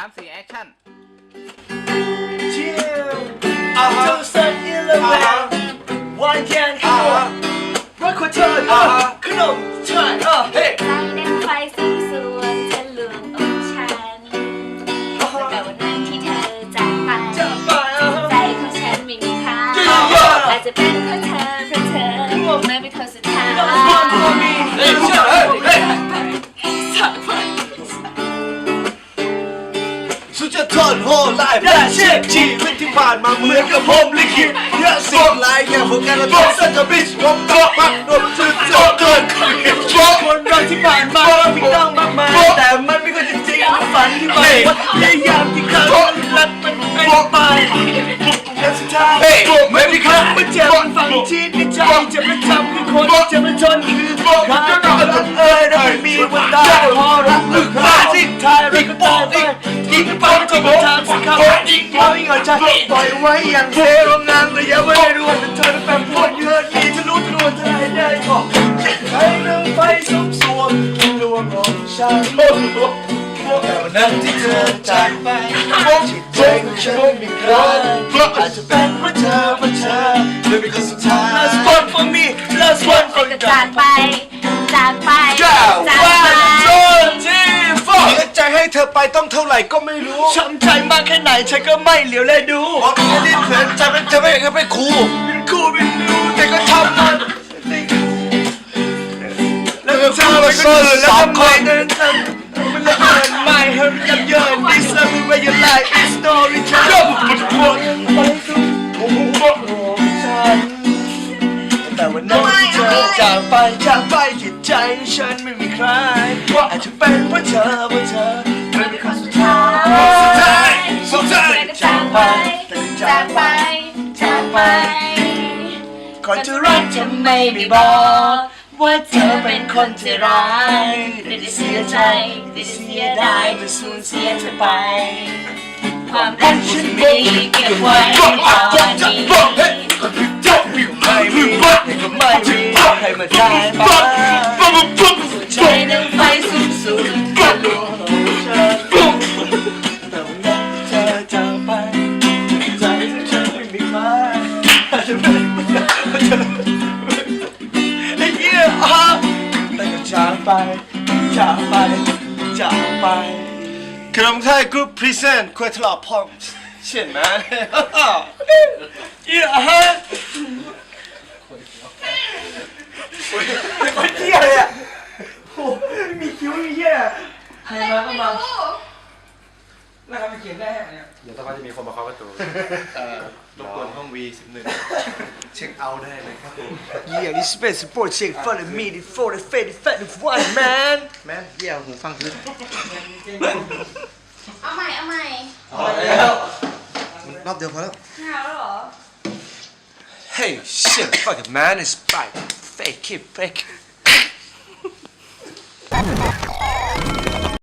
ามสี่แอคชั่นวันแคนขนมรักของเธอเออขนม สุดจะทนโหดไล่แพ้เช็คชีวิตที่ผ่านมาเหมือนกับผมลิขิตเยอะสิ่งหลายอย่างพวกกันเราต้องสักกับบิชผมก็พักนมสุดโจเกินบอกคนเราที่ผ่านมาผิดต้องมากมายแต่มันไม่เคยจริงๆฝันที่ไปพยายามที่ครั้งรักมันไม่ไปและสุดท้ายไม่มีครมันเจ็บมันฝังที่ในใจเจ็บและจำคือคนเจ็บและทนคือความรักเอ้ยเราไม่มีวันตายพอรักลึก ยิงพอยิงเอาใจปล่อยไว้อย่างเทโรงานระยะเวลารวมเป็นเธอแปมพูดเยอะดีทะลุทะลวงเธอให้ได้บอกใช้เรื่งไฟสุมสวงดวงของฉันแต่วันนั้นที่เธอจากไปจิตใจของฉันไม่มีใครอาจจะเป็นเพราะเธอเพราะเธอเลยเป็นคนสุดท้าย Last one for me last one for จะ you จากไปจากไป เธอไปต้องเท่าไหร่ก็ไม่รู้ช้ำใจมากแค่ไหนฉันก็ไม่เหลียวแลดูบอกแค่นี้เถิดจะเป็นจะไม่ก็เป็นครูเป็นคู่เป็นรู้แต่ก็ทำมันแล้วเธอไปก็เดินแล้วทำไมเดินทำมันละเอิญไม่เฮิร์ยับเยิน This love is where you like this story ฉันยกมันพวงไปทุกหัวของฉันแต่วันนั้นที่เธอจากไปจากไปจิตใจของฉันไม่มีใครอาจจะเป็นเพราะเธอเพราะเธอ จะไปจากไปจากไป ก่อนจะรักจะไม่มีบอก ว่าเธอเป็นคนที่ร้ายได้เสียใจได้เสียดายเมื่อสูญเสียเธอไป ความรักฉันมีเก็บไว้ตอนนี้ไม่มีก็ไม่มีให้มาได้บ้างใจดังไฟสูง ไปจากไปจากไป ขนมไทยกรุ๊ปพรีเซนต์ควยทลอพองเช่นไหมเหี้ยฮะคนเหี้ยเลยอะโอ้ไม่มีคิ้วไม่มีเหี้ยใครมาก็มา แล้วก็มาเขียนได้เนี่ย เดี๋ยวสักพักจะมีคนมาเคาะประตูรบกวนห้อง V11 เช็คเอาท์ได้เลยครับผม Yeah, this space support check for the me, the for the fat, the fat, the one man. แม่เยี่ยหูฟังขึ้นเอาใหม่ เอาใหม่รอบเดียวพอแล้วหาแล้วเหรอ Hey, shit, fucking man, it's back. Fake it, fake it.